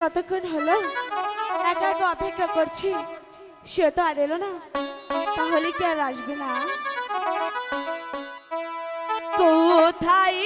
কতক্ষণ হলো? একা একা অপেক্ষা করছি। সে তো আর এলো না। তাহলে কি আর আসবে না? কোথায়